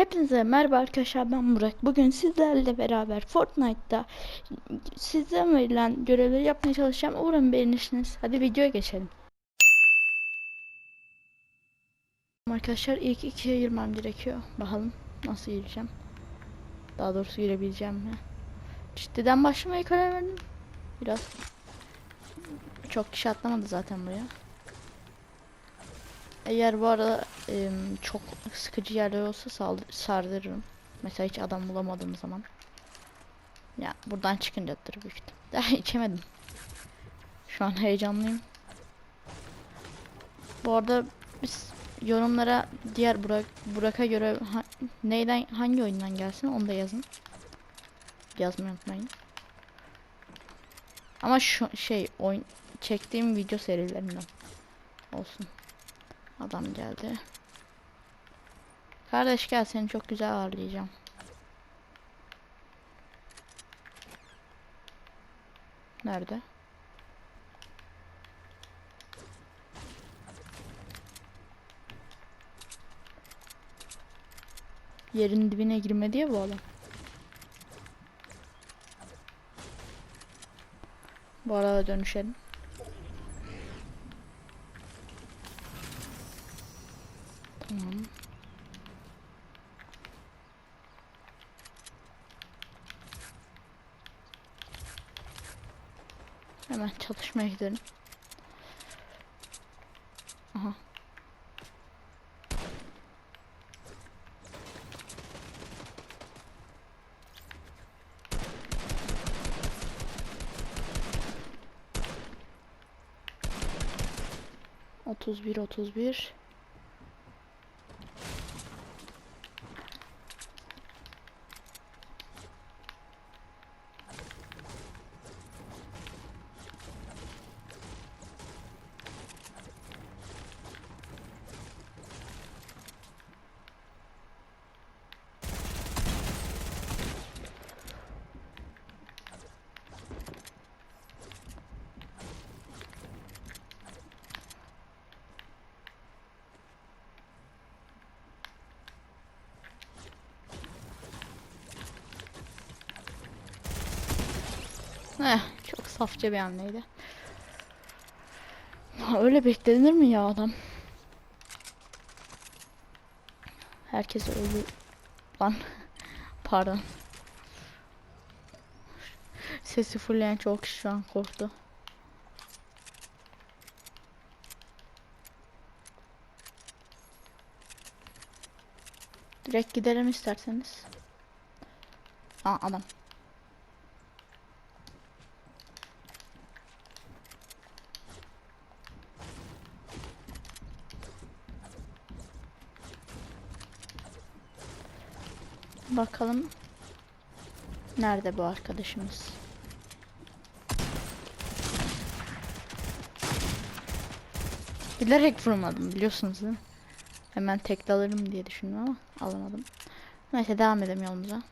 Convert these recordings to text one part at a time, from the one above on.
Hepinize merhaba arkadaşlar ben Burak. Bugün sizlerle beraber Fortnite'da sizden verilen görevleri yapmaya çalışacağım. Umarım beğenirsiniz. Hadi videoya geçelim. Arkadaşlar ilk ikiye girmem gerekiyor. Bakalım nasıl gireceğim. Daha doğrusu girebileceğim mi? Ciddiden başlamaya karar verdim. Biraz çok kişi atlamadı zaten buraya. Eğer bu arada em, çok sıkıcı yerler olsa sardırırım. Mesela hiç adam bulamadığım zaman. Ya buradan çıkıncadır büyük ihtimal. Daha içemedim. Şu an heyecanlıyım. Bu arada biz yorumlara diğer Burak Burak'a göre ha- neyden hangi oyundan gelsin onu da yazın. Yazmayı unutmayın. Ama şu şey oyun çektiğim video serilerinden olsun. Adam geldi. Kardeş gel seni çok güzel ağırlayacağım. Nerede? Yerin dibine girmedi ya bu adam. Bu arada dönüşelim. Tamam. Hemen çalışmaya gidelim. Aha. Otuz bir, otuz bir. Heh, çok safça bir hamleydi. Ha, Öyle beklenir mi ya adam? Herkes öldü. Lan. Pardon. Sesi fullleyen çok kişi şu an korktu. Direkt gidelim isterseniz. Aa adam. Bakalım. Nerede bu arkadaşımız? Bilerek vurmadım biliyorsunuz değil mi? Hemen tekli alırım diye düşündüm ama alamadım. Neyse devam edelim yolumuza.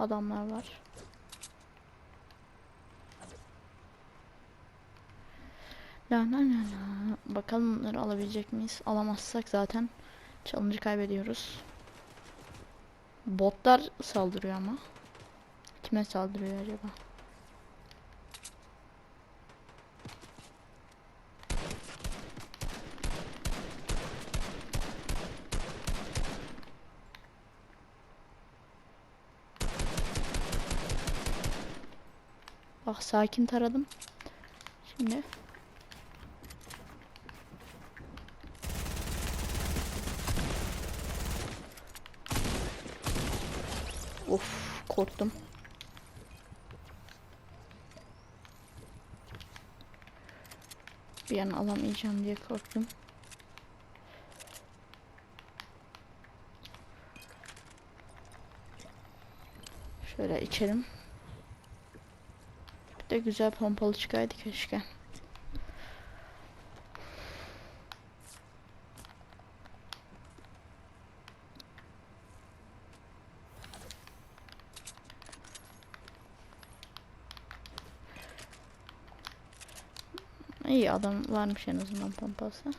Adamlar var. La la la la. Bakalım bunları alabilecek miyiz? Alamazsak zaten challenge'ı kaybediyoruz. Botlar saldırıyor ama. Kime saldırıyor acaba? Bak sakin taradım. Şimdi Of korktum. Bir an alamayacağım diye korktum. Şöyle içelim. De güzel pompalı çıkaydı keşke. İyi adam varmış en azından pompası.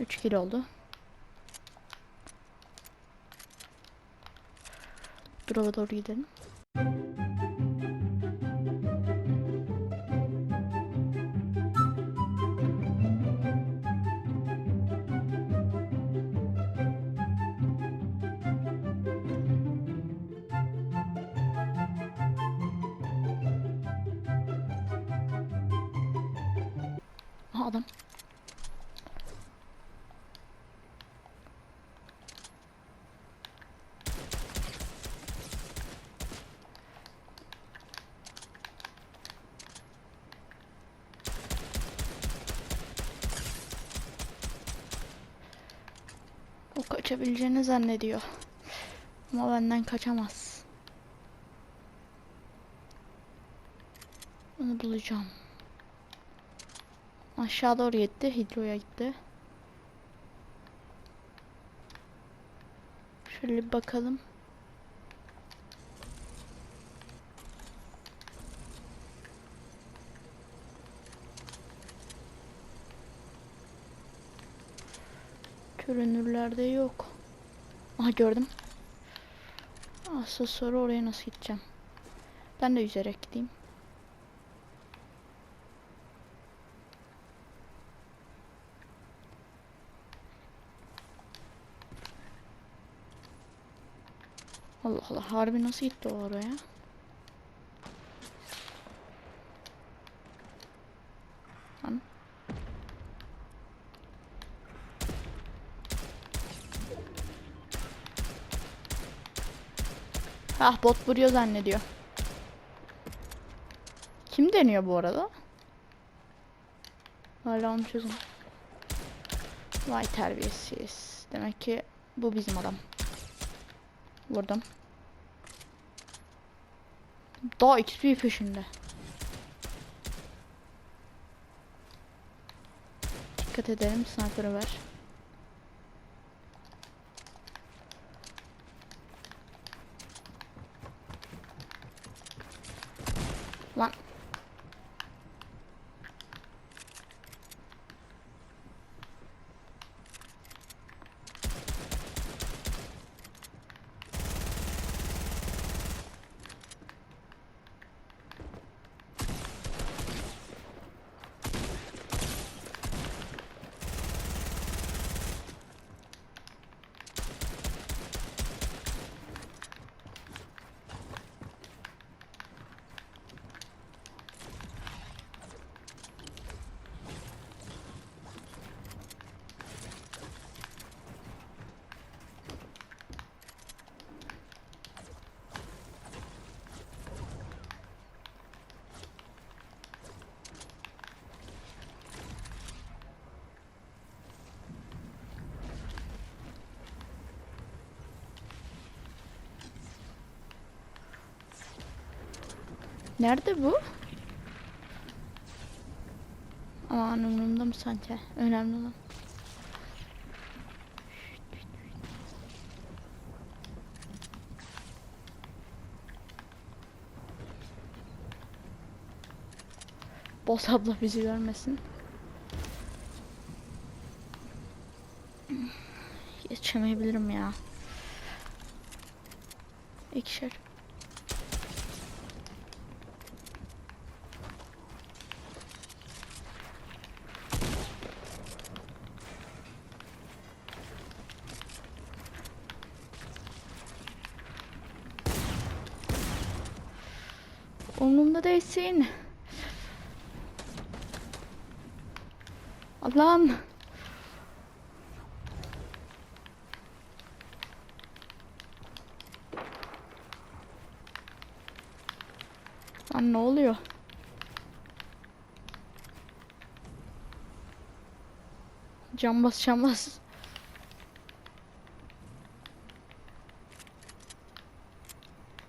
3 kilo oldu. Drop'a doğru gidelim. Adam. O kaçabileceğini zannediyor. Ama benden kaçamaz. Onu bulacağım. Aşağı doğru gitti. Hidro'ya gitti. Şöyle bir bakalım. Görünürlerde yok. Aha gördüm. Asıl soru oraya nasıl gideceğim? Ben de yüzerek gideyim. Allah Allah harbi nasıl gitti o oraya? Lan. Ah bot vuruyor zannediyor. Kim deniyor bu arada? Hala onu çözüm. Vay terbiyesiz. Demek ki bu bizim adam. Vurdum. Daha XP peşinde. Dikkat edelim sniper'ı ver. Lan. Nerede bu? Aman umurumda mı sanki? Önemli olan. Boss abla bizi görmesin. Geçemeyebilirim ya. İkişer. Umurumda değilsin. Allah'ım. Lan ne oluyor? Cam bas.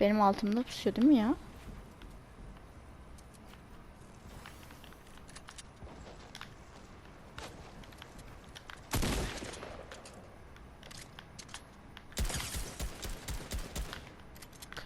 Benim altımda pusuyor değil mi ya?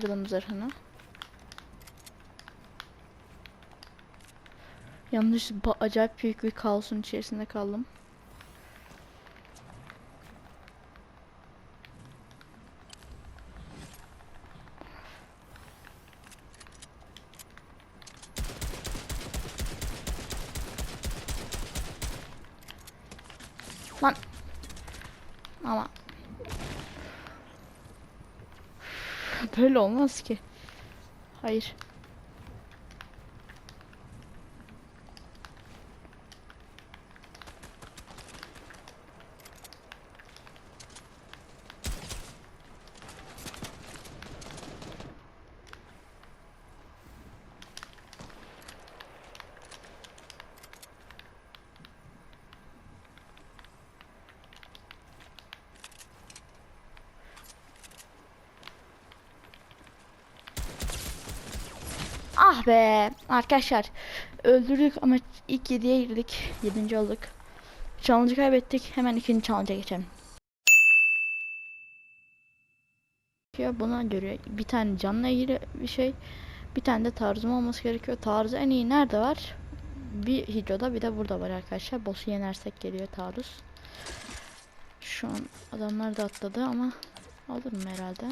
Kırdım zırhını. Yanlış acayip büyük bir kaosun içerisinde kaldım. Lan. Ama. Böyle olmaz ki. Hayır. Ah be arkadaşlar öldürdük ama ilk 7'ye girdik. 7. olduk. Challenge'ı kaybettik. Hemen ikinci challenge'a geçelim. Ya Buna göre bir tane canla ilgili bir şey bir tane de tarzım olması gerekiyor. Taarruz en iyi nerede var? Bir hidroda bir de burada var arkadaşlar. Boss'u yenersek geliyor taarruz. Şu an adamlar da atladı ama alırım herhalde?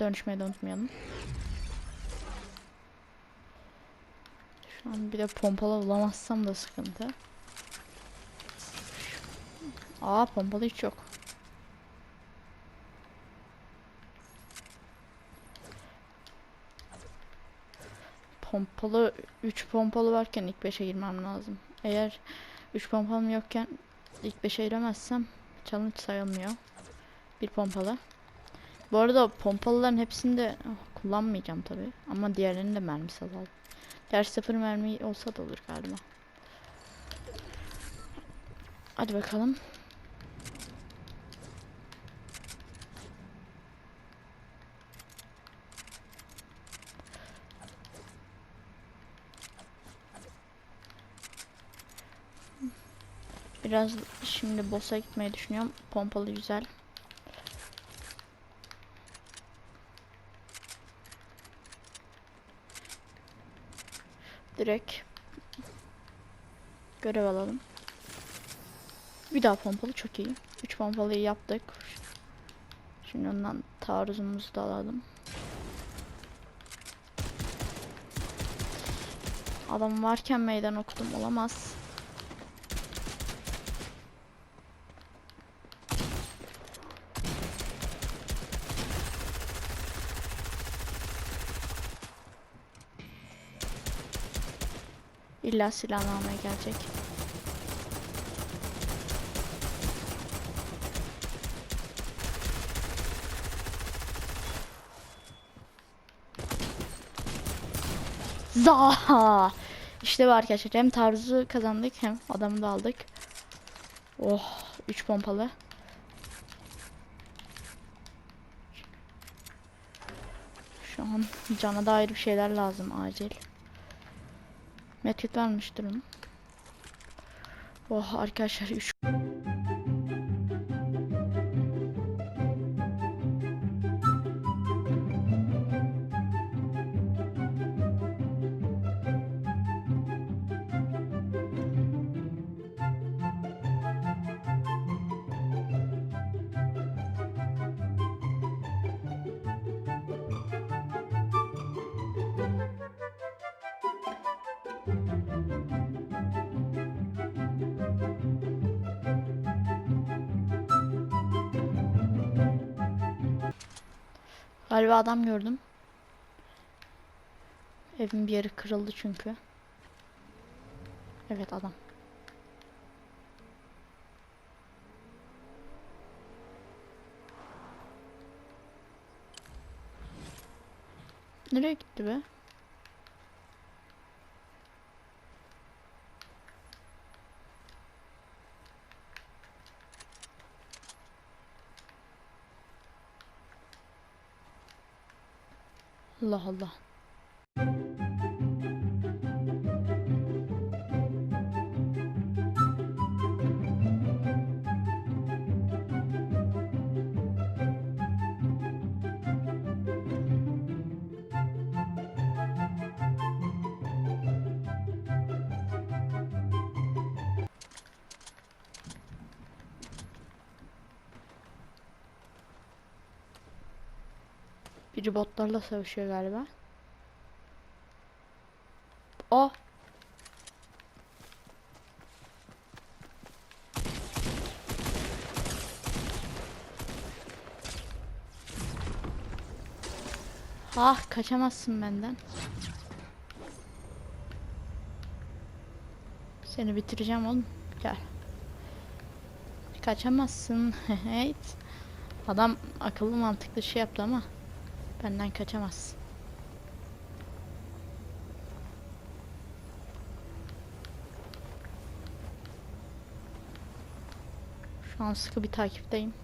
Dönüşmeyi de unutmayalım. Şu bir de pompalı bulamazsam da sıkıntı. Aa pompalı hiç yok. Pompalı 3 pompalı varken ilk 5'e girmem lazım. Eğer 3 pompalım yokken ilk 5'e giremezsem challenge sayılmıyor. Bir pompalı. Bu arada pompalıların hepsini de kullanmayacağım tabi. Ama diğerlerinin de mermisi azaldı. Gerçi sıfır mermi olsa da olur galiba. Hadi bakalım. Biraz şimdi boss'a gitmeyi düşünüyorum. Pompalı güzel. Direkt görev alalım. Bir daha pompalı çok iyi. 3 pompalıyı yaptık. Şimdi ondan taarruzumuzu da alalım. Adam varken meydan okudum olamaz. İlla silahını almaya gelecek. Zaha! İşte bu arkadaşlar. Hem taarruzu kazandık hem adamı da aldık. Oh! 3 pompalı. Şu an cana dair bir şeyler lazım acil. Medkit vermiş durun. Oh arkadaşlar 3 Galiba adam gördüm. Evin bir yeri kırıldı çünkü. Evet adam. Nereye gitti be? Allah Allah. Biri botlarla savaşıyor galiba. O. Ah kaçamazsın benden. Seni bitireceğim oğlum. Gel. Kaçamazsın. Evet. Adam akıllı mantıklı şey yaptı ama benden kaçamazsın. Şu an sıkı bir takipteyim.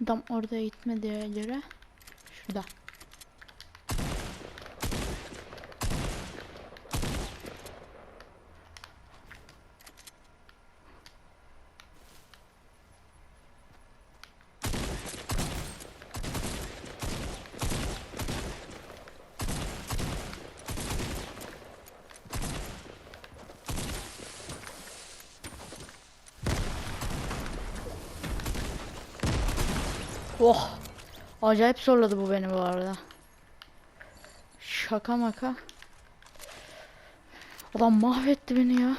Adam orada gitmediğe göre şurada. Oh. Acayip zorladı bu beni bu arada. Şaka maka. Adam mahvetti beni ya.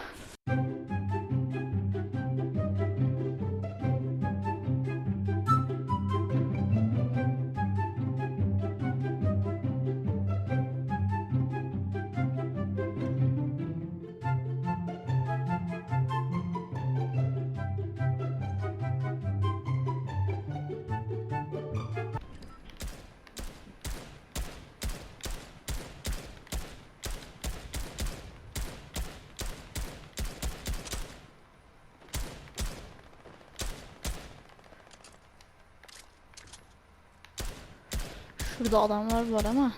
Şurada adamlar var ama.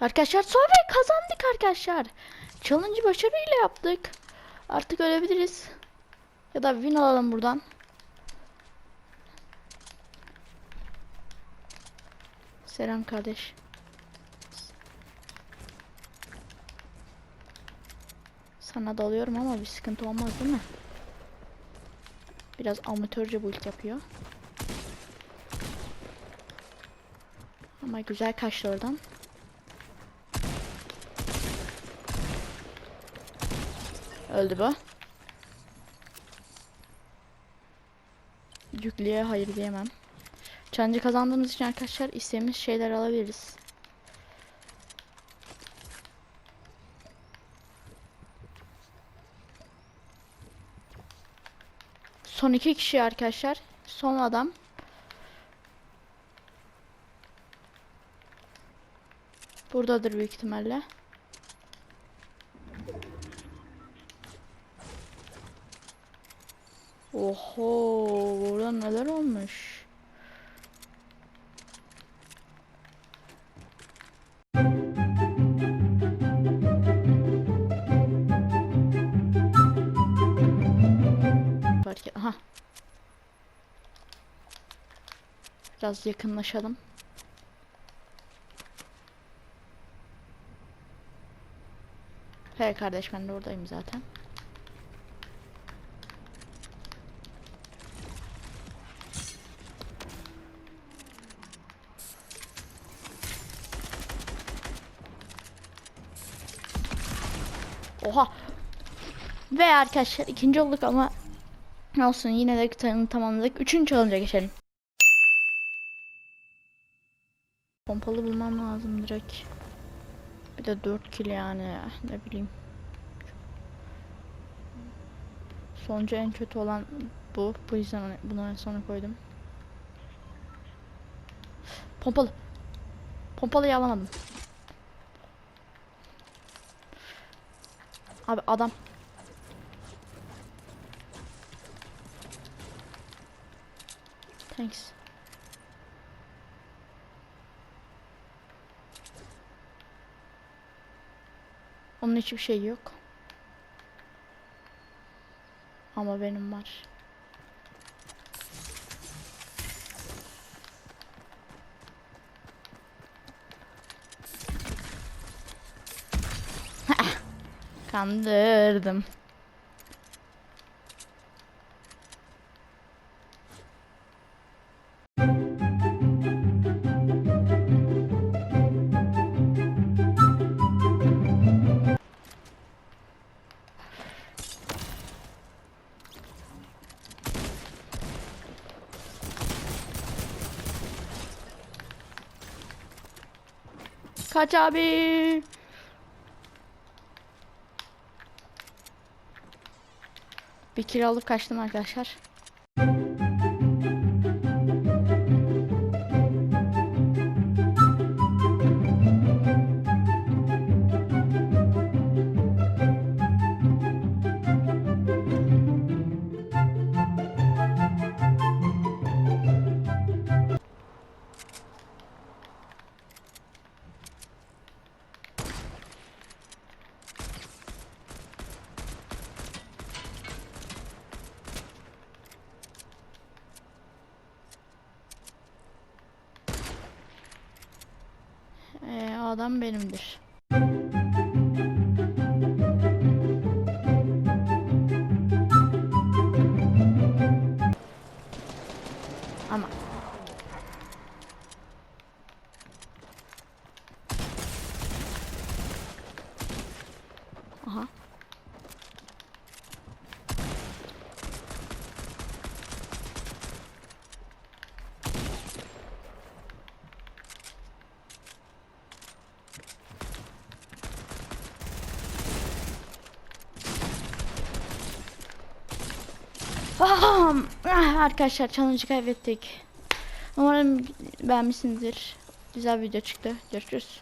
Arkadaşlar sonra kazandık arkadaşlar. Challenge'ı başarıyla yaptık. Artık ölebiliriz. Ya da win alalım buradan. Selam kardeş. Sana dalıyorum ama bir sıkıntı olmaz değil mi? Biraz amatörce build yapıyor. Ama güzel kaçtı oradan. Öldü bu. Yüklüye hayır diyemem. Challenge'ı kazandığımız için arkadaşlar istediğimiz şeyler alabiliriz. Son iki kişi arkadaşlar. Son adam. Buradadır büyük ihtimalle. Oho, burada neler olmuş? Biraz yakınlaşalım. He kardeş ben de oradayım zaten. Oha. Ve arkadaşlar ikinci olduk ama olsun yine de tanı tamamladık. Üçüncü challenge'a geçelim. Pompalı bulmam lazım direkt. Bir de 4 kill yani ne bileyim. Sonucu en kötü olan bu. Bu yüzden hani bunu en sona koydum. Pompalı. Pompalıyı alamadım. Abi adam. Thanks. Onun hiçbir şey yok. Ama benim var. Kandırdım. Kaç abi. Bir kilo alıp kaçtım arkadaşlar. Aha. Ah, ah, arkadaşlar challenge'ı kaybettik. Umarım beğenmişsinizdir. Güzel video çıktı. Görüşürüz.